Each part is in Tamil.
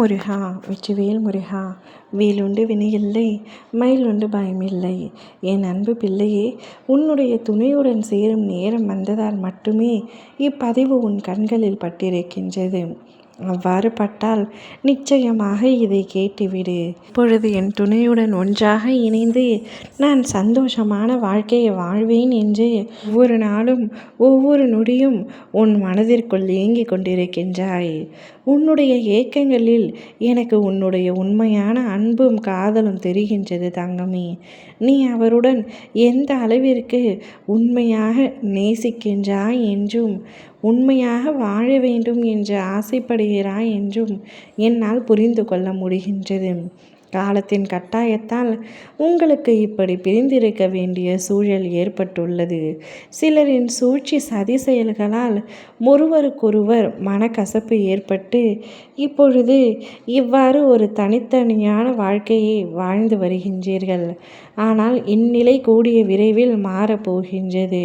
முருகா வெற்றிவேல் முருகா வேலுண்டு வினையில்லை மயிலுண்டு பயமில்லை. என் அன்பு பிள்ளையே உன்னுடைய துணையுடன் சேரும் நேரம் வந்ததால் மட்டுமே இப்பதிவு உன் கண்களில் பட்டிருக்கின்றது. அவ்வாறு பட்டால் நிச்சயமாக இதை கேட்டுவிடு. இப்பொழுது என் துணையுடன் ஒன்றாக இணைந்து நான் சந்தோஷமான வாழ்க்கையை வாழ்வேன் என்று ஒவ்வொரு நாளும் ஒவ்வொரு நொடியும் உன் மனதிற்குள் இயங்கிக் கொண்டிருக்கின்றாய். உன்னுடைய ஏக்கங்களில் எனக்கு உன்னுடைய உண்மையான அன்பும் காதலும் தெரிகின்றது தங்கமே. நீ அவருடன் எந்த அளவிற்கு உண்மையாக நேசிக்கின்றாய் என்றும் உண்மையாக வாழ வேண்டும் என்று ஆசைப்படுகிறாய் என்றும் என்னால் புரிந்து கொள்ள முடிகின்றது. காலத்தின் கட்டாயத்தால் உங்களுக்கு இப்படி பிரிந்திருக்க வேண்டிய சூழல் ஏற்பட்டுள்ளது. சிலரின் சூழ்ச்சி சதி செயல்களால் ஒருவருக்கொருவர் மனக்கசப்பு ஏற்பட்டு இப்பொழுது இவ்வாறு ஒரு தனித்தனியான வாழ்க்கையை வாழ்ந்து வருகின்றீர்கள். ஆனால் இந்நிலை கூடிய விரைவில் மாறப்போகின்றது.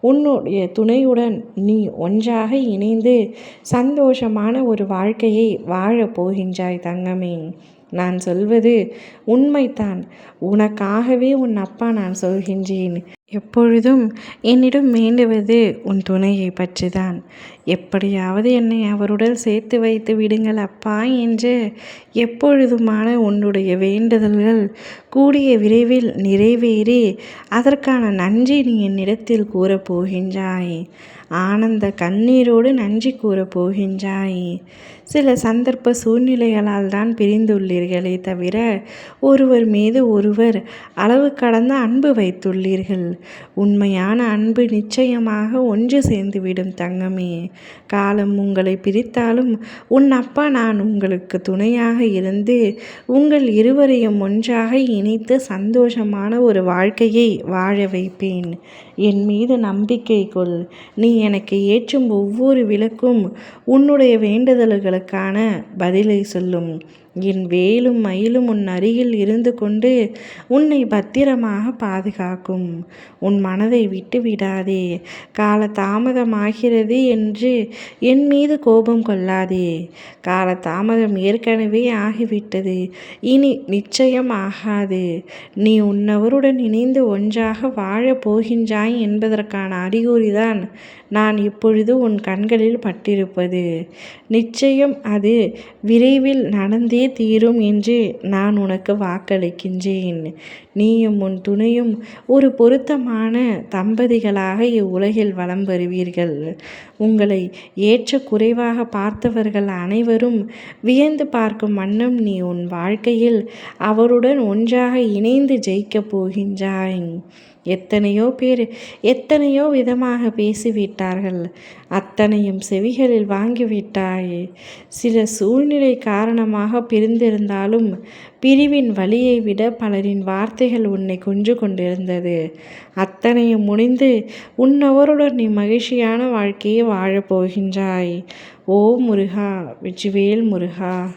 உன்னுடைய துணையுடன் நீ ஒன்றாக இணைந்து சந்தோஷமான ஒரு வாழ்க்கையை வாழப் போகின்றாய் தங்கமே. நான் சொல்வது உண்மைதான். உனக்காகவே உன் அப்பா நான் சொல்கின்றேன். எப்பொழுதும் என்னிடம் வேண்டுவது உன் துணையை பற்றிதான். எப்படியாவது என்னை அவருடன் சேர்த்து வைத்து விடுங்கள் அப்பா என்று எப்பொழுதுமான உன்னுடைய வேண்டுதல்கள் கூடிய விரைவில் நிறைவேறி அதற்கான நன்றி நீ என்னிடத்தில் கூறப் போகின்றாய். ஆனந்த கண்ணீரோடு நன்றி கூறப் போகின்றாய். சில சந்தர்ப்ப சூழ்நிலைகளால் தான் பிரிந்துள்ளீர்களே தவிர ஒருவர் மீது ஒருவர் அளவு கடந்த அன்பு வைத்துள்ளீர்கள். உண்மையான அன்பு நிச்சயமாக ஒன்று சேர்ந்துவிடும் தங்கமே. காலம் உங்களை பிரித்தாலும் உன் அப்பா நான் உங்களுக்கு துணையாக இருந்து உங்கள் இருவரையும் ஒன்றாக நினைத்து சந்தோஷமான ஒரு வாழ்க்கையை வாழ வைப்பேன். என் மீது நம்பிக்கை கொள். நீ எனக்கு ஏற்றும் ஒவ்வொரு விளக்கும் உன்னுடைய வேண்டுதல்களுக்கான பதிலை சொல்லும். என் வேலும் மயிலும் உன் அருகில் இருந்து கொண்டு உன்னை பத்திரமாக பாதுகாக்கும். உன் மனதை விட்டு விடாதே. கால தாமதமாகிறது என்று என் மீது கோபம் கொள்ளாதே. கால தாமதம் ஏற்கனவே ஆகிவிட்டது. இனி நிச்சயம் ஆகாது. நீ உன்னவருடன் இணைந்து ஒன்றாக வாழப் போகின்றாய் என்பதற்கான அறிகுறிதான் நான் இப்பொழுது உன் கண்களில் பட்டிருப்பது. நிச்சயம் அது விரைவில் நடந்தே தீரும் என்று நான் உனக்கு வாக்களிக்கின்றேன். நீயும் உன் துணையும் ஒரு பொருத்தமான தம்பதிகளாக இவ்வுலகில் வலம் வருவீர்கள். உங்களை ஏற்ற குறைவாக பார்த்தவர்கள் அனைவரும் வியந்து பார்க்கும் வண்ணம் நீ உன் வாழ்க்கையில் அவருடன் ஒன்றாக இணைந்து ஜெயிக்கப் போகின்றாய். எத்தனையோ பேர் எத்தனையோ விதமாக பேசிவிட்டார்கள். அத்தனையும் செவிகளில் வாங்கிவிட்டாய். சில சூழ்நிலை காரணமாக பிரிந்திருந்தாலும் பிரிவின் வழியை விட பலரின் வார்த்தைகள் உன்னை கொஞ்சு கொண்டிருந்தது. அத்தனையும் முடிந்து உன்னவருடன் நீ மகிழ்ச்சியான வாழ்க்கையை வாழப்போகின்றாய் ஓ முருகா வெற்றிவேல் முருகா.